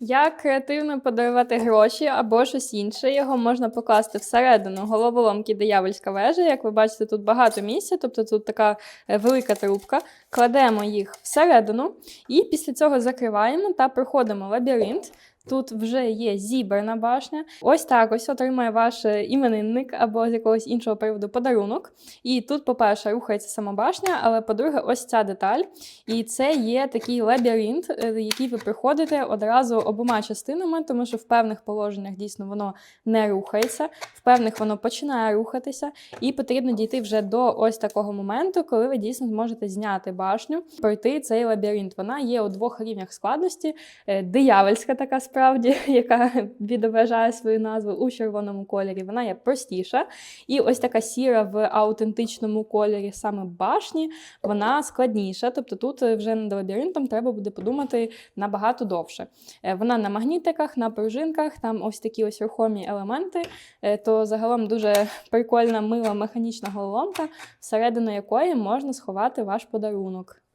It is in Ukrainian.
Як креативно подарувати гроші або щось інше, його можна покласти всередину головоломки диявольська вежа. Як ви бачите, тут багато місця, тобто тут така е, велика трубка. Кладемо їх всередину і після цього закриваємо та проходимо лабіринт. Тут вже є зібрана башня. Ось так ось отримає ваш е, іменинник або з якогось іншого приводу подарунок. І тут, по-перше, рухається сама башня, але по-друге, ось ця деталь. І це є такий лабіринт, е, який ви проходите одразу обома частинами, тому що в певних положеннях дійсно воно не рухається, в певних воно починає рухатися, і потрібно дійти вже до ось такого моменту, коли ви дійсно зможете зняти башню, пройти цей лабіринт. Вона є у двох рівнях складності: Е, диявольська така справді, яка відображає свою назву у червоному кольорі. Вона є простіша. І ось така сіра в аутентичному кольорі саме башні, вона складніша. Тобто тут е, вже над лабіринтом треба буде подумати набагато довше. Е, Вона на магнітиках, на пружинках, там ось такі ось рухомі елементи. Е, То загалом дуже прикольна, мила механічна головоломка, всередину якої можна сховати ваш подарунок.